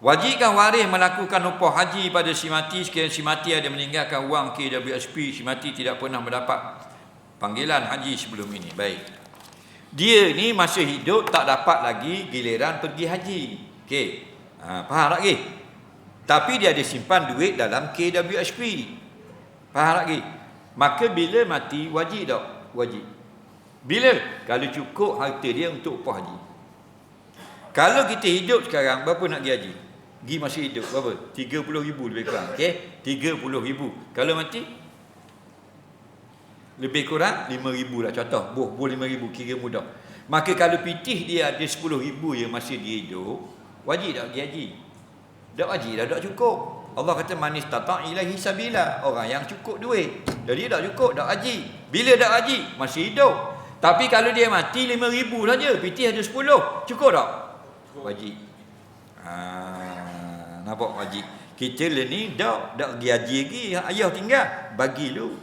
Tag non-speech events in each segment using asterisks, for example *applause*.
Wajibkan waris melakukan upah haji pada si mati sekiranya si mati ada meninggalkan wang KWSP si mati tidak pernah mendapat panggilan haji sebelum ini. Baik. Dia ni masa hidup tak dapat lagi giliran pergi haji. Okey. Ha, faham lagi? Tapi dia ada simpan duit dalam KWSP. Faham lagi? Maka bila mati wajib tak? Wajib. Bila? Kalau cukup harta dia untuk upah haji. Kalau kita hidup sekarang berapa nak pergi haji? Gi masih hidup berapa? 30 ribu lebih kurang. Okey? 30 ribu. Kalau mati? Lebih kurang 5 ribu lah contoh. Buh 5 ribu kira mudah. Maka kalau pitih dia ada 10 ribu yang masih dia hidup, wajib tak pergi haji? Tak wajib dah, tak cukup. Allah kata manis tata ilahi sabila. Orang yang cukup duit. Jadi tak cukup, tak haji. Bila tak haji? Masih hidup. Tapi kalau dia mati 5 ribu saja, pitih ada 10. Cukup tak? Wajib. Nampak wajib. Kita lah ni dah dah pergi haji lagi. Ayah tinggal. Bagi lu.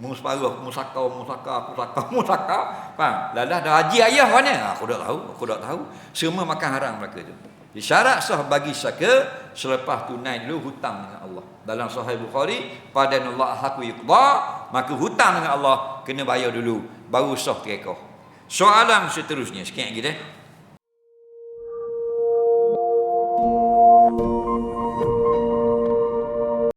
Musparuh, musakau, musakau, musakau, *laughs* musakau. Faham? Lalah dah haji ayah mana? Ha, aku tak tahu. Aku tak tahu. Semua makan haram mereka tu. Syarat sah bagi saka selepas tunai dulu hutang dengan Allah. Dalam Sahih Bukhari, pada Allah haku yuqda, maka hutang dengan Allah kena bayar dulu baru sah tekoh. Soalan seterusnya sikit lagi deh.